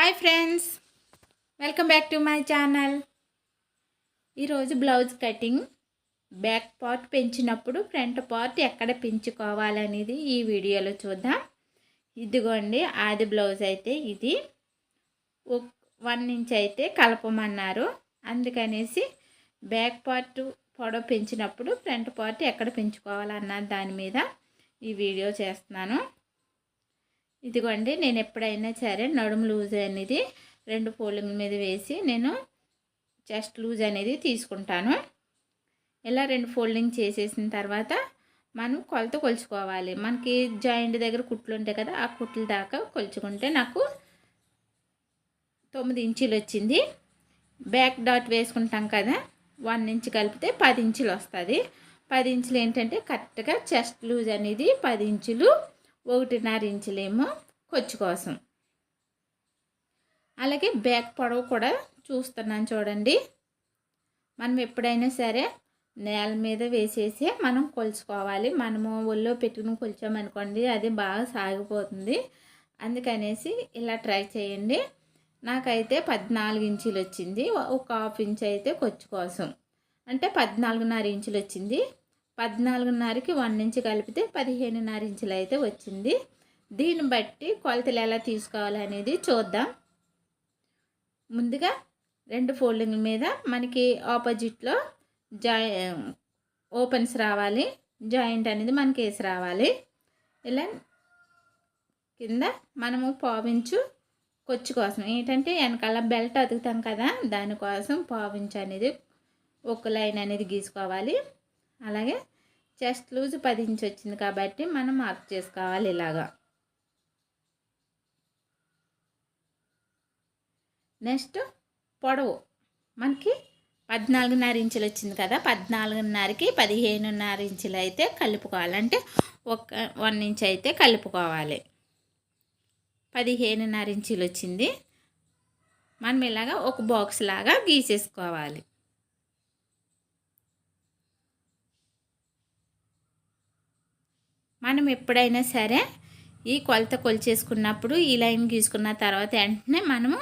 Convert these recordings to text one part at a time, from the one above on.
Hi friends. Welcome back to my channel. ఈరోజు blouse cutting. Back part పెంచినప్పుడు front part ఎక్కడ పెంచుకోవాలనేది ఈ వీడియోలో చూద్దాం. ఇదిగోండి ఆది బ్లౌజ్ అయితే ఇది. వన్ ఇంచ్ అయితే కలపమన్నారు. అందుకనేసి బ్యాక్ పార్ట్ పొడవు పెంచినప్పుడు ఫ్రంట్ పార్ట్ ఎక్కడ పెంచుకోవాలన్న దాని మీద ఈ వీడియో చేస్తున్నాను. ఇదిగోండి నేను ఎప్పుడైనా సరే నడుము లూజ్ అనేది రెండు ఫోల్డింగ్ మీద వేసి నేను చెస్ట్ లూజ్ అనేది తీసుకుంటాను. ఇలా రెండు ఫోల్డింగ్ చేసేసిన తర్వాత మనం కొలత కొలుచుకోవాలి. మనకి జాయింట్ దగ్గర కుట్లు ఉంటాయి కదా ఆ కుట్ల దాకా కొలుచుకుంటే నాకు తొమ్మిది ఇంచులు వచ్చింది. బ్యాక్ డాట్ వేసుకుంటాం కదా వన్ ఇంచ్ కలిపితే పది ఇంచులు వస్తుంది. పది ఇంచులు ఏంటంటే కరెక్ట్గా చెస్ట్ లూజ్ అనేది పది ఇంచులు ఒకటిన్నర ఇంచులేమో కొచ్చు కోసం. అలాగే బ్యాక్ పొడవు కూడా చూస్తున్నాను చూడండి. మనం ఎప్పుడైనా సరే నేల మీద వేసేసి మనం కొలుచుకోవాలి. మనము ఒళ్ళో పెట్టుకుని కొలిచామనుకోండి అది బాగా సాగిపోతుంది. అందుకనేసి ఇలా ట్రై చేయండి. నాకైతే పద్నాలుగు ఇంచులు వచ్చింది ఒక హాఫ్ ఇంచ్ అయితే కొచ్చు కోసం. అంటే పద్నాలుగున్నర ఇంచులు వచ్చింది పద్నాలుగున్నరకి వన్ ఇంచు కలిపితే పదిహేనున్నర ఇంచులు అయితే వచ్చింది. దీన్ని బట్టి కొలతలు ఎలా తీసుకోవాలనేది చూద్దాం. ముందుగా రెండు ఫోల్డింగ్ల మీద మనకి ఆపోజిట్లో జాయి ఓపెన్స్ రావాలి. జాయింట్ అనేది మనకి వేసి రావాలి. ఇలా కింద మనము పావించు కొచ్చు కోసం. ఏంటంటే వెనకాల బెల్ట్ అతుకుతాం కదా దానికోసం పావించు అనేది ఒక లైన్ అనేది గీసుకోవాలి. అలాగే చెస్ట్ లూజ్ పది ఇంచ్ వచ్చింది కాబట్టి మనం మార్క్ చేసుకోవాలి ఇలాగా. నెక్స్ట్ పొడవు. మనకి పద్నాలుగున్నర ఇంచులు వచ్చింది కదా పద్నాలుగున్నరకి పదిహేనున్నర ఇంచులు అయితే కలుపుకోవాలి. అంటే ఒక వన్ ఇంచ్ అయితే కలుపుకోవాలి. పదిహేనున్నర ఇంచులు వచ్చింది. మనం ఇలాగా ఒక బాక్స్ లాగా గీసేసుకోవాలి. మనం ఎప్పుడైనా సరే ఈ కొలత కొలిచేసుకున్నప్పుడు ఈ లైన్ గీసుకున్న తర్వాత వెంటనే మనము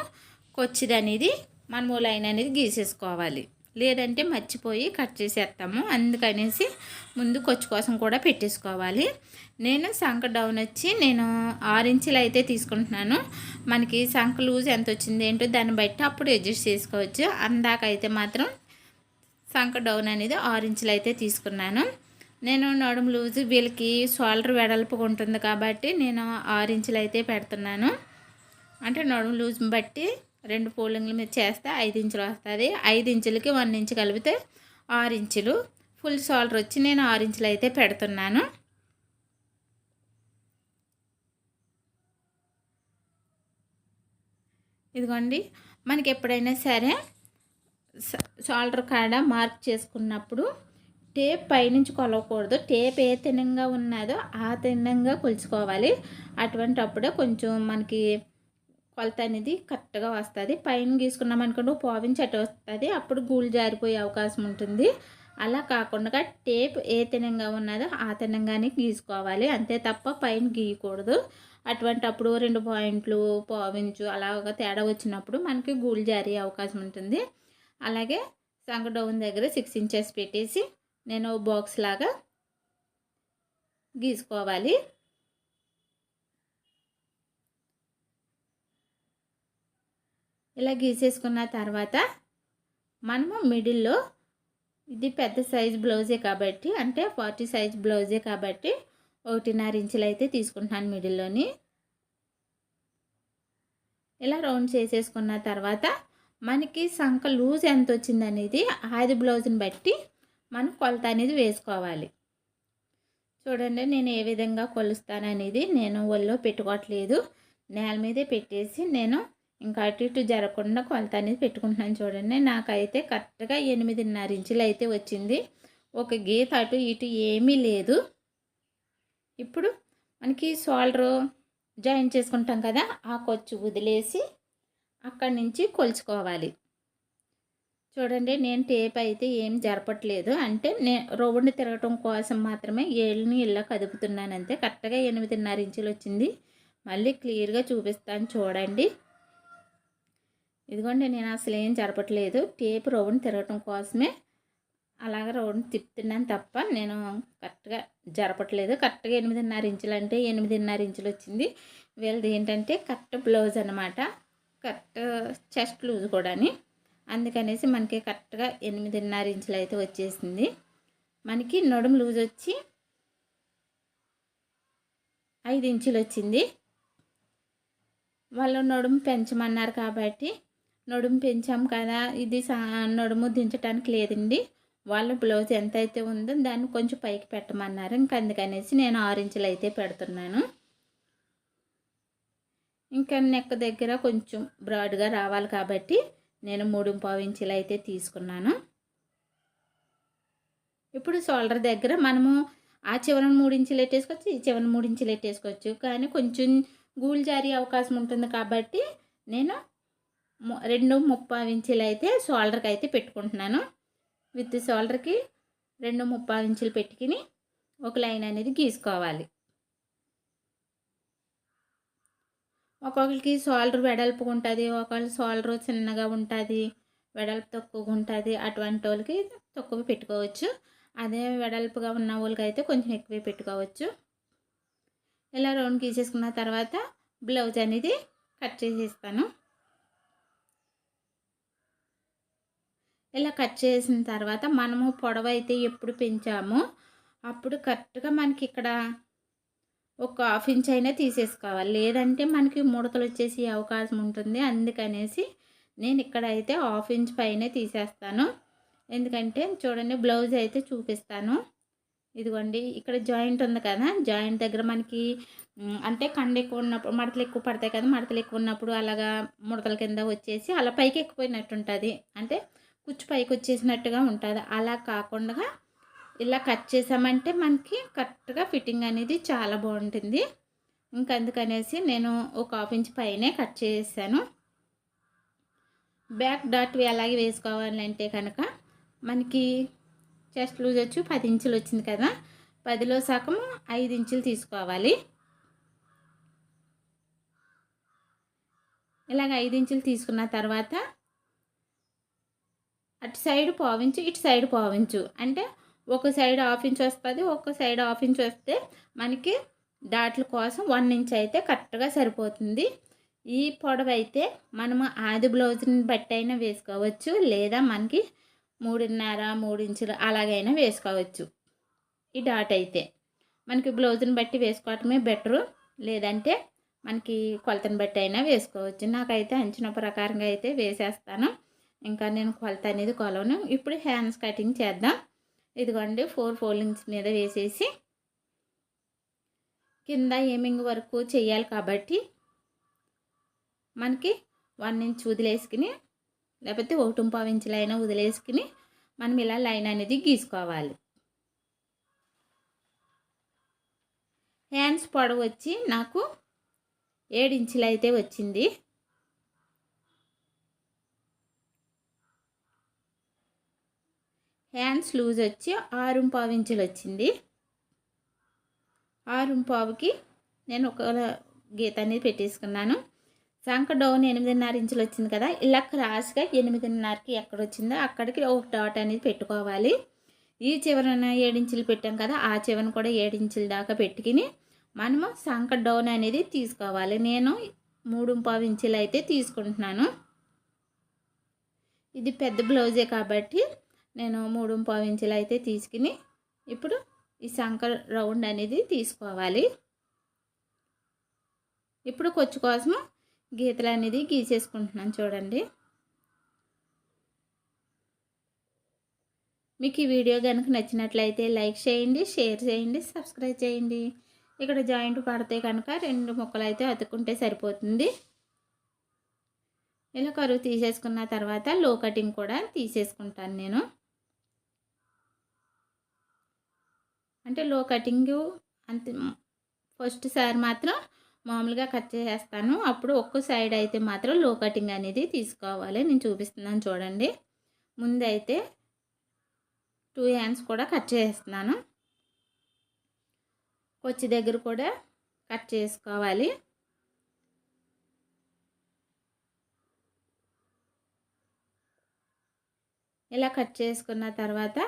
కొచ్చిది అనేది మనము లైన్ అనేది గీసేసుకోవాలి. లేదంటే మర్చిపోయి కట్ చేసేస్తాము. అందుకనేసి ముందు కొచ్చు కోసం కూడా పెట్టేసుకోవాలి. నేను సంఖ డౌన్ వచ్చి నేను ఆరు ఇంచులు అయితే తీసుకుంటున్నాను. మనకి సంఖ లూజ్ ఎంత వచ్చింది ఏంటో దాన్ని బట్టి అప్పుడు అడ్జస్ట్ చేసుకోవచ్చు. అందాకైతే మాత్రం సంఖ డౌన్ అనేది ఆరు ఇంచులు అయితే తీసుకున్నాను. నేను నడుము లూజ్ వీళ్ళకి షోల్డర్ వెడల్పు ఉంటుంది కాబట్టి నేను ఆరు ఇంచులు అయితే పెడుతున్నాను. అంటే నడుము లూజ్ బట్టి రెండు ఫోల్డింగ్ల మీద చేస్తే ఐదు ఇంచులు వస్తుంది. ఐదు ఇంచులకి వన్ ఇంచు కలిపితే ఆరు ఇంచులు. ఫుల్ షోల్డర్ వచ్చి నేను ఆరు ఇంచులు అయితే పెడుతున్నాను. ఇదిగోండి మనకి ఎప్పుడైనా సరే షోల్డర్ కాడ మార్క్ చేసుకున్నప్పుడు టేప్ పైనుంచి కొలవకూడదు. టేప్ ఏ తిన్నంగా ఉన్నదో ఆ తిన్నంగా కొలుచుకోవాలి. అటువంటి అప్పుడే కొంచెం మనకి కొలత అనేది కరెక్ట్గా వస్తుంది. పైన గీసుకున్నాం అనుకోండి పోవించి అటు వస్తుంది. అప్పుడు గూళ్ళు జారిపోయే అవకాశం ఉంటుంది. అలా కాకుండా టేప్ ఏ తినంగా ఉన్నదో ఆ తినంగానే గీసుకోవాలి. అంతే తప్ప పైన గీయకూడదు. అటువంటి అప్పుడు రెండు పాయింట్లు పావించు అలాగ తేడా వచ్చినప్పుడు మనకి గూళ్ళు జారే అవకాశం ఉంటుంది. అలాగే సంగ డౌన్ దగ్గర సిక్స్ ఇంచెస్ పెట్టేసి నేను బాక్స్ లాగా గీసుకోవాలి. ఇలా గీసేసుకున్న తర్వాత మనము మిడిల్లో ఇది పెద్ద సైజ్ బ్లౌజే కాబట్టి అంటే ఫార్టీ సైజ్ బ్లౌజే కాబట్టి ఒకటిన్నర ఇంచులు అయితే తీసుకుంటున్నాను మిడిల్లోని. ఇలా రౌండ్ చేసేసుకున్న తర్వాత మనకి సంఖ లూజ్ ఎంత వచ్చిందనేది ఆది బ్లౌజ్ని బట్టి మనం కొలత అనేది వేసుకోవాలి. చూడండి నేను ఏ విధంగా కొలుస్తాననేది నేను ఒళ్ళో పెట్టుకోవట్లేదు. నేల మీదే పెట్టేసి నేను ఇంకా అటు ఇటు జరగకుండా కొలత అనేది పెట్టుకుంటున్నాను చూడండి. నాకైతే కరెక్ట్గా ఎనిమిదిన్నర ఇంచులు అయితే వచ్చింది. ఒక గీత అటు ఇటు ఏమీ లేదు. ఇప్పుడు మనకి షోల్డర్ జాయిన్ చేసుకుంటాం కదా ఆ కొచ్చు వదిలేసి అక్కడి నుంచి కొలుచుకోవాలి. చూడండి నేను టేప్ అయితే ఏం జరపట్లేదు. అంటే నేను రోడ్డుని తిరగటం కోసం మాత్రమే ఏళ్ళని ఇలా కదుపుతున్నాను అంతే. కరెక్ట్గా ఎనిమిదిన్నర ఇంచులు వచ్చింది మళ్ళీ క్లియర్గా చూపిస్తాను చూడండి. ఇదిగోండి నేను అసలు ఏం జరపట్లేదు. టేప్ రౌండ్ తిరగటం కోసమే అలాగ రౌండ్ తిప్పుతున్నాను తప్ప నేను కరెక్ట్గా జరపట్లేదు. కరెక్ట్గా ఎనిమిదిన్నర ఇంచులు అంటే ఎనిమిదిన్నర ఇంచులు వచ్చింది వీళ్ళది ఏంటంటే కరెక్ట్ బ్లౌజ్ అనమాట కరెక్ట్ చెస్ట్ లూజ్ కూడాని. అందుకనేసి మనకి కరెక్ట్గా ఎనిమిదిన్నర ఇంచులు అయితే వచ్చేసింది. మనకి నడుము లూజ్ వచ్చి ఐదు ఇంచులు వచ్చింది. వాళ్ళు నడుము పెంచమన్నారు కాబట్టి నడుము పెంచాం కదా ఇది నడుము దించడానికి లేదండి. వాళ్ళ బ్లౌజ్ ఎంత అయితే ఉందో దాన్ని కొంచెం పైకి పెట్టమన్నారు. ఇంక అందుకనేసి నేను ఆరు ఇంచులు అయితే పెడుతున్నాను. ఇంకా నెక్ దగ్గర కొంచెం బ్రాడ్గా రావాలి కాబట్టి నేను మూడు పావు ఇంచులు అయితే తీసుకున్నాను. ఇప్పుడు షోల్డర్ దగ్గర మనము ఆ చివరిని మూడు ఇంచులు ఎట్టేసుకోవచ్చు ఈ చివరన మూడు ఇంచులు ఎట్టేసుకోవచ్చు. కానీ కొంచెం గూలు జారీ అవకాశం ఉంటుంది కాబట్టి నేను రెండు ముప్పై ఇంచులు అయితే షోల్డర్కి అయితే పెట్టుకుంటున్నాను. విత్ షోల్డర్కి రెండు ముప్పై ఇంచులు పెట్టుకుని ఒక లైన్ అనేది గీసుకోవాలి. ఒక్కొక్కరికి షోల్డర్ వెడల్పు ఉంటుంది ఒకళ్ళు షోల్డర్ చిన్నగా ఉంటుంది వెడల్పు తక్కువగా ఉంటుంది అటువంటి వాళ్ళకి తక్కువ పెట్టుకోవచ్చు. అదే వెడల్పుగా ఉన్న వాళ్ళకి అయితే కొంచెం ఎక్కువ పెట్టుకోవచ్చు. ఇలా రౌండ్ గీసేసుకున్న తర్వాత బ్లౌజ్ అనేది కట్ చేసేస్తాను. ఇలా కట్ చేసిన తర్వాత మనము పొడవు అయితే ఎప్పుడు పెంచామో అప్పుడు కరెక్ట్గా మనకి ఇక్కడ ఒక హాఫ్ ఇంచ్ అయినా తీసేసుకోవాలి. లేదంటే మనకి ముడతలు వచ్చేసి అవకాశం ఉంటుంది. అందుకనేసి నేను ఇక్కడ అయితే హాఫ్ ఇంచ్ పైనే తీసేస్తాను. ఎందుకంటే చూడండి బ్లౌజ్ అయితే చూపిస్తాను. ఇదిగోండి ఇక్కడ జాయింట్ ఉంది కదా జాయింట్ దగ్గర మనకి అంటే కండ ఎక్కువ ఉన్నప్పుడు మడతలు ఎక్కువ పడతాయి కదా మడతలు ఎక్కువ ఉన్నప్పుడు అలాగా ముడతల కింద వచ్చేసి అలా పైకి ఎక్కిపోయినట్టు ఉంటుంది అంటే కుచ్చు పైకి వచ్చేసినట్టుగా ఉంటుంది. అలా కాకుండా ఇలా కట్ చేసామంటే మనకి కరెక్ట్గా ఫిట్టింగ్ అనేది చాలా బాగుంటుంది. ఇంక అందుకనేసి నేను ఒక హాఫ్ ఇంచ్ పైనే కట్ చేసాను బ్యాక్ డాట్ అలాగే వేసుకోవాలంటే కనుక మనకి చెస్ట్ లూజ్ వచ్చి పది ఇంచులు వచ్చింది కదా పదిలో సగము ఐదు ఇంచులు తీసుకోవాలి. ఇలాగ ఐదు ఇంచులు తీసుకున్న తర్వాత అటు సైడ్ పావించు ఇటు సైడ్ పావించు అంటే ఒక సైడ్ హాఫ్ ఇంచ్ వస్తుంది ఒక సైడ్ హాఫ్ ఇంచ్ వస్తే మనకి డాట్ల కోసం వన్ ఇంచ్ అయితే కరెక్ట్గా సరిపోతుంది. ఈ పొడవు అయితే మనము ఆది బ్లౌజ్ని బట్టి అయినా వేసుకోవచ్చు లేదా మనకి మూడున్నర మూడు ఇంచులు అలాగైనా వేసుకోవచ్చు. ఈ డాట్ అయితే మనకి బ్లౌజ్ని బట్టి వేసుకోవటమే బెటరు లేదంటే మనకి కొలతను బట్టి అయినా వేసుకోవచ్చు. నాకైతే అంచనా ప్రకారంగా అయితే వేసేస్తాను. ఇంకా నేను కొలత అనేది కొలవను. ఇప్పుడు హ్యాండ్స్ కటింగ్ చేద్దాం. ఇదిగోండి ఫోర్ ఫోల్డింగ్స్ మీద వేసేసి కింద ఏమింగ్ వరకు చేయాలి కాబట్టి మనకి వన్ ఇంచ్ వదిలేసుకుని లేకపోతే ఒకటి పావు ఇంచులైనా వదిలేసుకుని మనం ఇలా లైన్ అనేది గీసుకోవాలి. హ్యాండ్స్ పొడవు వచ్చి నాకు ఏడు ఇంచులు అయితే వచ్చింది. హ్యాండ్స్ లూజ్ వచ్చి ఆరు పావు ఇంచులు వచ్చింది. ఆరు పావుకి నేను ఒక గీత అనేది పెట్టేసుకున్నాను. సంక డౌన్ ఎనిమిదిన్నర ఇంచులు వచ్చింది కదా ఇలా క్రాస్గా ఎనిమిదిన్నరకి ఎక్కడ వచ్చిందో అక్కడికి ఒక డాట్ అనేది పెట్టుకోవాలి. ఈ చివరన ఏడించులు పెట్టాం కదా ఆ చివరన కూడా ఏడించుల దాకా పెట్టుకుని మనము సంక డౌన్ అనేది తీసుకోవాలి. నేను మూడు పావు ఇంచులు అయితే తీసుకుంటున్నాను. ఇది పెద్ద బ్లౌజే కాబట్టి నేను మూడు పావు ఇంచులు అయితే తీసుకుని ఇప్పుడు ఈ సంకర్ రౌండ్ అనేది తీసుకోవాలి. ఇప్పుడు కొచ్చు కోసము గీతలు అనేది గీసేసుకుంటున్నాను చూడండి. మీకు ఈ వీడియో కనుక నచ్చినట్లయితే లైక్ చేయండి షేర్ చేయండి సబ్స్క్రైబ్ చేయండి. ఇక్కడ జాయింట్ పడితే కనుక రెండు ముక్కలు అయితే అతుక్కుంటే సరిపోతుంది. ఇలా కరువు తీసేసుకున్న తర్వాత లో కటింగ్ కూడా తీసేసుకుంటాను నేను. అంటే లో కటింగ్ అంతే. ఫస్ట్ సారి మాత్రం మామూలుగా కట్ చేసేస్తాను. అప్పుడు ఒక్క సైడ్ అయితే మాత్రం లో కటింగ్ అనేది తీసుకోవాలి. నేను చూపిస్తున్నాను చూడండి. ముందైతే టూ హ్యాండ్స్ కూడా కట్ చేస్తున్నాను కొచ్చి దగ్గర కూడా కట్ చేసుకోవాలి. ఇలా కట్ చేసుకున్న తర్వాత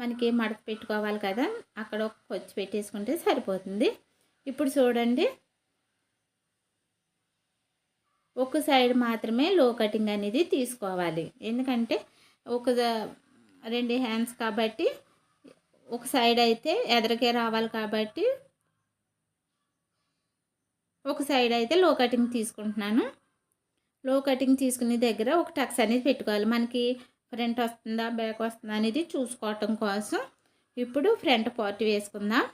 మనకి మడత పెట్టుకోవాలి కదా అక్కడ ఒక కొచ్చి పెట్టేసుకుంటే సరిపోతుంది. ఇప్పుడు చూడండి ఒక సైడ్ మాత్రమే లో కటింగ్ అనేది తీసుకోవాలి. ఎందుకంటే ఒక రెండు హ్యాండ్స్ కాబట్టి ఒక సైడ్ అయితే ఎదరికే రావాలి కాబట్టి ఒక సైడ్ అయితే లో కటింగ్ తీసుకుంటున్నాను. లో కటింగ్ తీసుకునే దగ్గర ఒక టక్స్ అనేది పెట్టుకోవాలి. మనకి ఫ్రంట్ వస్తుందా బ్యాక్ వస్తుందా అనేది చూసుకోవటం కోసం ఇప్పుడు ఫ్రంట్ పార్ట్ వేసుకుందాం.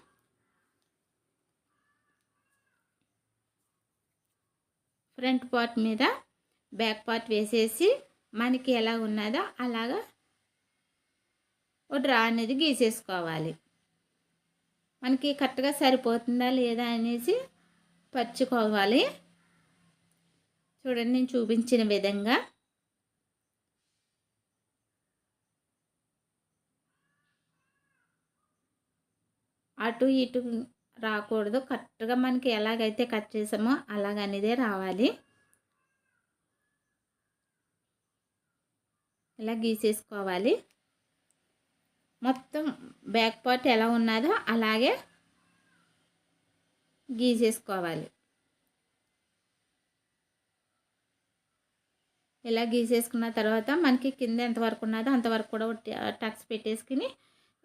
ఫ్రంట్ పార్ట్ మీద బ్యాక్ పార్ట్ వేసేసి మనకి ఎలా ఉన్నదో అలాగా ఒక డ్రా అనేది గీసేసుకోవాలి. మనకి కరెక్ట్గా సరిపోతుందా లేదా అనేసి పరుచుకోవాలి. చూడండి నేను చూపించిన విధంగా అటు ఇటు రాకూడదు. కరెక్ట్గా మనకి ఎలాగైతే కట్ చేసామో అలాగనేదే రావాలి. ఇలా గీసేసుకోవాలి. మొత్తం బ్యాక్ పార్ట్ ఎలా ఉన్నదో అలాగే గీసేసుకోవాలి. ఇలా గీసేసుకున్న తర్వాత మనకి కింద ఎంతవరకు ఉన్నదో అంతవరకు కూడా టక్స్ పెట్టేసుకుని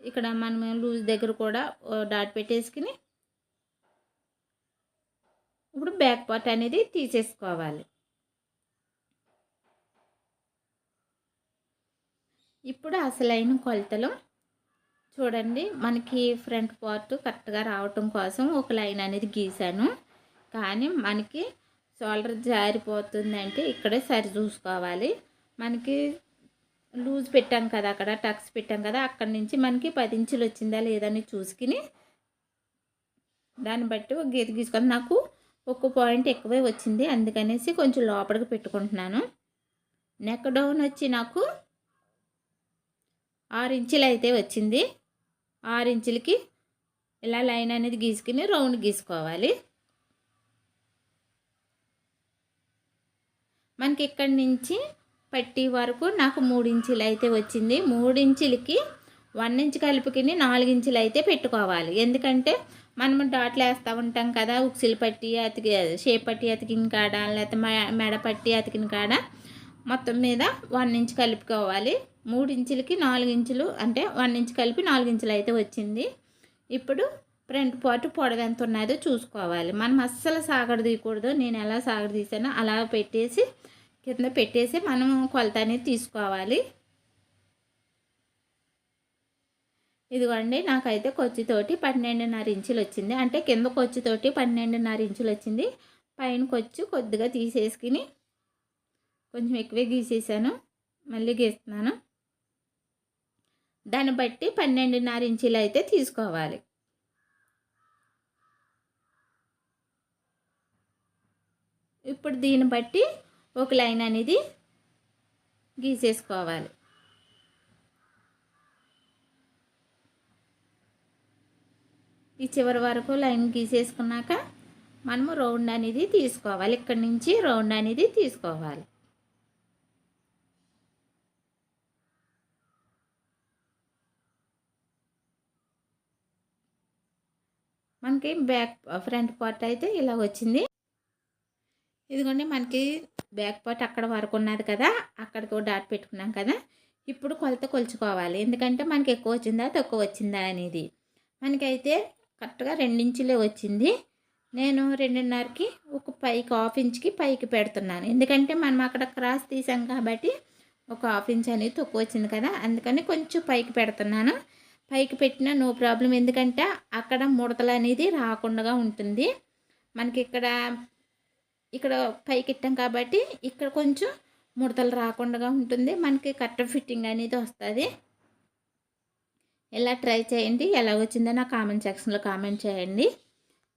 ఇక్కడ మనం లూజ్ దగ్గర కూడా డాట్ పెట్టేసుకుని ఇప్పుడు బ్యాక్ పార్ట్ అనేది తీసేసుకోవాలి. ఇప్పుడు అసలైన కొలతలు చూడండి. మనకి ఫ్రంట్ పార్ట్ కరెక్ట్గా రావటం కోసం ఒక లైన్ అనేది గీసాను. కానీ మనకి షోల్డర్ జారిపోతుందంటే ఇక్కడే సరి చూసుకోవాలి. మనకి లూజ్ పెట్టాం కదా అక్కడ టక్స్ పెట్టాం కదా అక్కడి నుంచి మనకి పది ఇంచులు వచ్చిందా లేదని చూసుకుని దాన్ని బట్టి ఒక గీత గీసుకొని నాకు ఒక పాయింట్ ఎక్కువే వచ్చింది అందుకనేసి కొంచెం లోపలికి పెట్టుకుంటున్నాను. నెక్ డౌన్ వచ్చి నాకు ఆరు ఇంచులు అయితే వచ్చింది. ఆరు ఇంచులకి ఇలా లైన్ అనేది గీసుకుని రౌండ్ గీసుకోవాలి. మనకి ఇక్కడి నుంచి పట్టి వరకు నాకు మూడించులు అయితే వచ్చింది. మూడు ఇంచులకి వన్ ఇంచ్ కలుపుకి నాలుగించులు అయితే పెట్టుకోవాలి. ఎందుకంటే మనము డాట్లు వేస్తూ ఉంటాం కదా ఉక్సిలు పట్టి అతికి షేప్ పట్టి అతికిన కాడ లేకపోతే మెడ పట్టి అతికిన కాడ మొత్తం మీద వన్ ఇంచ్ కలుపుకోవాలి. మూడు ఇంచులకి నాలుగు ఇంచులు అంటే వన్ ఇంచ్ కలిపి నాలుగు ఇంచులు అయితే వచ్చింది. ఇప్పుడు ఫ్రంట్ పార్ట్ పొడవ ఎంత ఉన్నదో చూసుకోవాలి. మనం అస్సలు సాగడ తీయకూడదు నేను ఎలా సాగడ తీసానో అలా పెట్టేసి కింద పెట్టేసి మనం కొలత అనేది తీసుకోవాలి. ఇదిగోండి నాకైతే కొచ్చితోటి పన్నెండున్నర ఇంచులు వచ్చింది. అంటే కింద కొచ్చితోటి పన్నెండున్నర ఇంచులు వచ్చింది. పైన కొచ్చి కొద్దిగా తీసేసుకుని కొంచెం ఎక్కువే గీసేసాను. మళ్ళీ గీస్తున్నాను. దాన్ని బట్టి పన్నెండున్నర ఇంచులు అయితే తీసుకోవాలి. ఇప్పుడు దీన్ని బట్టి ఒక లైన్ అనేది గీసేసుకోవాలి. ఈ చివరి వరకు లైన్ గీసేసుకున్నాక మనము రౌండ్ అనేది తీసుకోవాలి. ఇక్కడి నుంచి రౌండ్ అనేది తీసుకోవాలి. మనకి బ్యాక్ ఫ్రంట్ పార్ట్ అయితే ఇలా వచ్చింది. ఇదిగోండి మనకి బ్యాక్ పార్ట్ అక్కడ వరకు ఉన్నది కదా అక్కడికి డాట్ పెట్టుకున్నాం కదా ఇప్పుడు కొలత కొలుచుకోవాలి. ఎందుకంటే మనకి ఎక్కువ వచ్చిందా తక్కువ వచ్చిందా అనేది. మనకైతే కరెక్ట్గా రెండించులే వచ్చింది. నేను రెండున్నరకి ఒక పైకి హాఫ్ ఇంచ్కి పైకి పెడుతున్నాను. ఎందుకంటే మనం అక్కడ క్రాస్ తీసాం కాబట్టి ఒక హాఫ్ ఇంచ్ అనేది తక్కువ వచ్చింది కదా అందుకని కొంచెం పైకి పెడుతున్నాను. పైకి పెట్టినా నో ప్రాబ్లం ఎందుకంటే అక్కడ ముడతలు అనేది రాకుండా ఉంటుంది. మనకి ఇక్కడ ఇక్కడ పైకి ఇట్టాం కాబట్టి ఇక్కడ కొంచెం ముడతలు రాకుండా ఉంటుంది. మనకి కరెక్ట్ ఫిట్టింగ్ అనేది వస్తుంది. ఇలా ట్రై చేయండి ఎలా వచ్చిందో నా కామెంట్ సెక్షన్లో కామెంట్ చేయండి.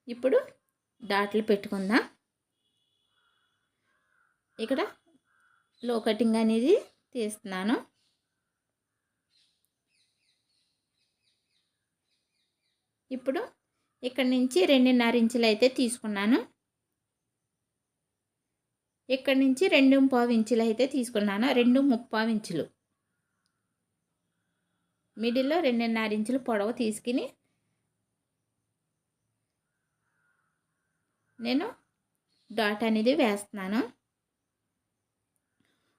ఇప్పుడు డాట్లు పెట్టుకుందాం. ఇక్కడ లో కటింగ్ అనేది తీస్తున్నాను. ఇప్పుడు ఇక్కడ నుంచి రెండున్నర ఇంచులు అయితే తీసుకున్నాను. ఇక్కడ నుంచి? రెండు పావు ఇంచులు అయితే తీసుకున్నాను. రెండు ముప్పావు ఇంచులు. మిడిల్లో రెండున్నర ఇంచులు పొడవు తీసుకుని నేను డాట్ అనేది వేస్తున్నాను.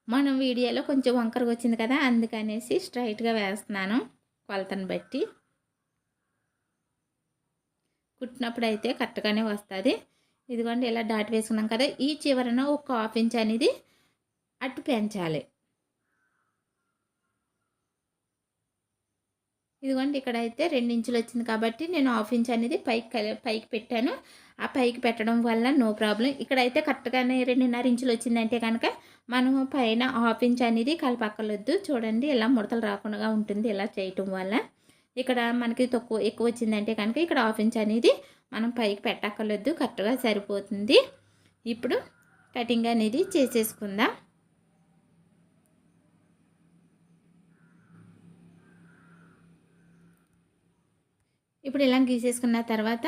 మనం వీడియోలో కొంచెం వంకరగా వచ్చింది కదా అందుకనేసి స్ట్రైట్గా వేస్తున్నాను కొలతను బట్టి. కుట్టినప్పుడు అయితే కరెక్ట్గానే వస్తుంది. ఇదిగోండి ఇలా డాట్ వేసుకున్నాం కదా ఈ చివరన ఒక హాఫ్ ఇంచ్ అనేది అటు పెంచాలి. ఇదిగోండి ఇక్కడ అయితే రెండు ఇంచులు వచ్చింది కాబట్టి నేను హాఫ్ ఇంచ్ అనేది పైకి పైకి పెట్టాను. ఆ పైకి పెట్టడం వల్ల నో ప్రాబ్లం. ఇక్కడైతే కరెక్ట్గానే రెండున్నర ఇంచులు వచ్చిందంటే కనుక మనం పైన హాఫ్ ఇంచ్ అనేది కలపక్కలొద్దు చూడండి ఇలా ముడతలు రాకుండా ఉంటుంది ఇలా చేయటం వల్ల. ఇక్కడ మనకి తక్కువ ఎక్కువ వచ్చిందంటే కనుక ఇక్కడ హాఫ్ ఇంచ్ అనేది మనం పైకి పెట్టక్కర్లేదు కరెక్ట్గా సరిపోతుంది. ఇప్పుడు కటింగ్ అనేది చేసేసుకుందాం. ఇప్పుడు ఇలా గీసేసుకున్న తర్వాత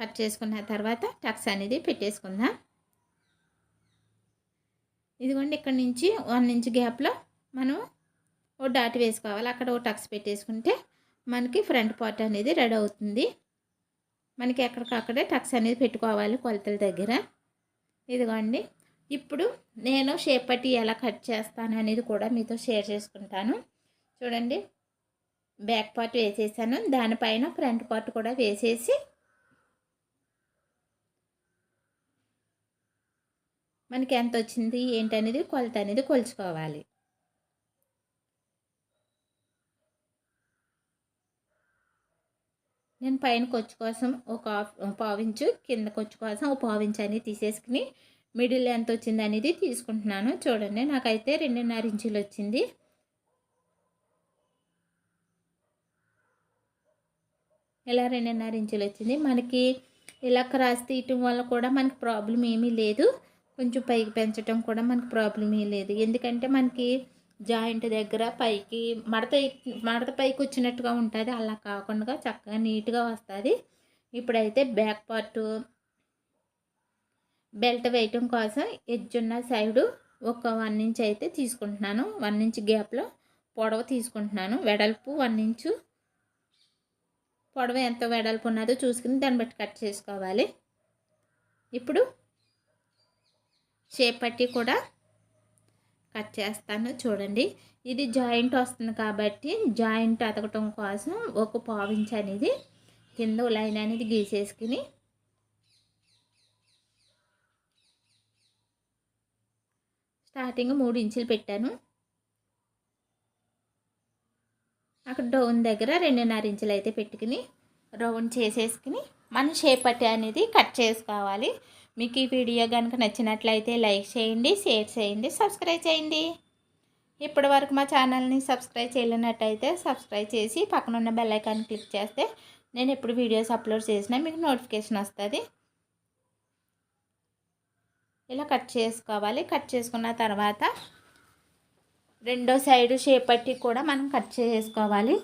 కట్ చేసుకున్న తర్వాత టక్స్ అనేది పెట్టేసుకుందాం. ఇదిగోండి ఇక్కడ నుంచి వన్ ఇంచ్ గ్యాప్లో మనం ఓ డాట్ వేసుకోవాలి. అక్కడ ఓ టక్స్ పెట్టేసుకుంటే మనకి ఫ్రంట్ పార్ట్ అనేది రెడీ అవుతుంది. మనకి ఎక్కడికక్కడే టక్స్ అనేది పెట్టుకోవాలి కొలతల దగ్గర. ఇదిగోండి. ఇప్పుడు నేను షేప్ పట్టి ఎలా కట్ చేస్తాను అనేది కూడా మీతో షేర్ చేసుకుంటాను. చూడండి. బ్యాక్ పార్ట్ వేసేసాను. దానిపైన ఫ్రంట్ పార్ట్ కూడా వేసేసి మనకి ఎంత వచ్చింది ఏంటనేది కొలత అనేది కొలుచుకోవాలి. నేను పైన కొచ్చు కోసం ఒక పావించు కింద కొచ్చు కోసం ఒక పావించు అనేది తీసేసుకుని మిడిల్ ఎంత వచ్చింది అనేది తీసుకుంటున్నాను. చూడండి నాకైతే రెండున్నర ఇంచులు వచ్చింది. ఇలా రెండున్నర ఇంచులు వచ్చింది. మనకి ఇలా క్రాస్ తీయటం వల్ల కూడా మనకి ప్రాబ్లం ఏమీ లేదు. కొంచెం పైకి పెంచడం కూడా మనకి ప్రాబ్లం ఏమీ లేదు. ఎందుకంటే మనకి జాయింట్ దగ్గర పైకి మడత మడత పైకి వచ్చినట్టుగా ఉంటుంది. అలా కాకుండా చక్కగా నీట్గా వస్తుంది. ఇప్పుడైతే బ్యాక్ పార్ట్ బెల్ట్ వేయటం కోసం ఎడ్జ్ ఉన్న సైడు ఒక వన్ ఇంచ్ అయితే తీసుకుంటున్నాను. వన్ ఇంచ్ గ్యాప్లో పొడవ తీసుకుంటున్నాను. వెడల్పు వన్ ఇంచు. పొడవ ఎంత వెడల్పు ఉన్నదో చూసుకుని దాన్ని బట్టి కట్ చేసుకోవాలి. ఇప్పుడు షేప్ పట్టి కూడా కట్ చేస్తాను చూడండి. ఇది జాయింట్ వస్తుంది కాబట్టి జాయింట్ అతకటం కోసం ఒక పావించ్ అనేది కింద లైన్ అనేది గీసేసుకుని స్టార్టింగ్ మూడు ఇంచులు పెట్టాను. అక్కడ డౌన్ దగ్గర రెండున్నర ఇంచులు అయితే పెట్టుకుని రౌండ్ చేసేసుకుని మన షేప్ అనేది కట్ చేసుకోవాలి. మీకు ఈ వీడియో కనుక నచ్చినట్లయితే లైక్ చేయండి షేర్ చేయండి సబ్స్క్రైబ్ చేయండి. ఇప్పటి వరకు మా ఛానల్ని సబ్స్క్రైబ్ చేయలేనట్టయితే సబ్స్క్రైబ్ చేసి పక్కన ఉన్న బెల్ క్లిక్ చేస్తే నేను ఎప్పుడు వీడియోస్ అప్లోడ్ చేసినా మీకు నోటిఫికేషన్ వస్తుంది. ఇలా కట్ చేసుకోవాలి. కట్ చేసుకున్న తర్వాత రెండో సైడు షేప్ కూడా మనం కట్ చేసుకోవాలి.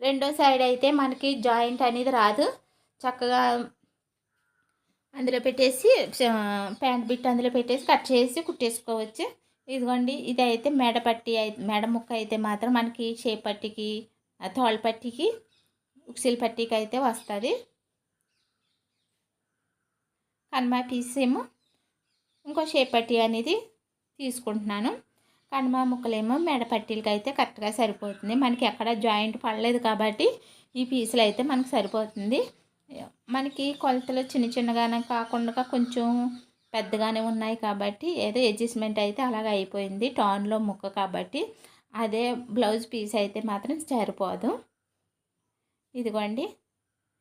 రెండో సైడ్ అయితే మనకి జాయింట్ అనేది రాదు. చక్కగా అందులో పెట్టేసి ప్యాంట్ బిట్ అందులో పెట్టేసి కట్ చేసి కుట్టేసుకోవచ్చు. ఇదిగోండి ఇది అయితే మెడ పట్టి మెడ ముక్క అయితే మాత్రం మనకి షేప్ పట్టికి తోళ్ళ పట్టికి ఉక్సిల్ పట్టికి అయితే వస్తుంది. కనుమ పీస్ ఏమో ఇంకో షేప్ పట్టి అనేది తీసుకుంటున్నాను. కనుమ ముక్కలేమో మెడ పట్టీలకి అయితే కరెక్ట్గా సరిపోతుంది. మనకి ఎక్కడ జాయింట్ పడలేదు కాబట్టి ఈ పీసులు అయితే మనకు సరిపోతుంది. మనకి కొలతలు చిన్న చిన్నగానే కాకుండా కొంచెం పెద్దగానే ఉన్నాయి కాబట్టి ఏదో అడ్జస్ట్మెంట్ అయితే అలాగ అయిపోయింది. టాన్లో ముక్క కాబట్టి అదే బ్లౌజ్ పీస్ అయితే మాత్రం సరిపోదు. ఇదిగోండి.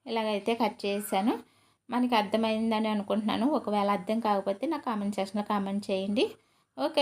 ఇలాగైతే కట్ చేశాను. మనకి అర్థమైందని అనుకుంటున్నాను. ఒకవేళ అర్థం కాకపోతే నా కామెంట్ సెక్షన్లో కామెంట్ చేయండి. ఓకే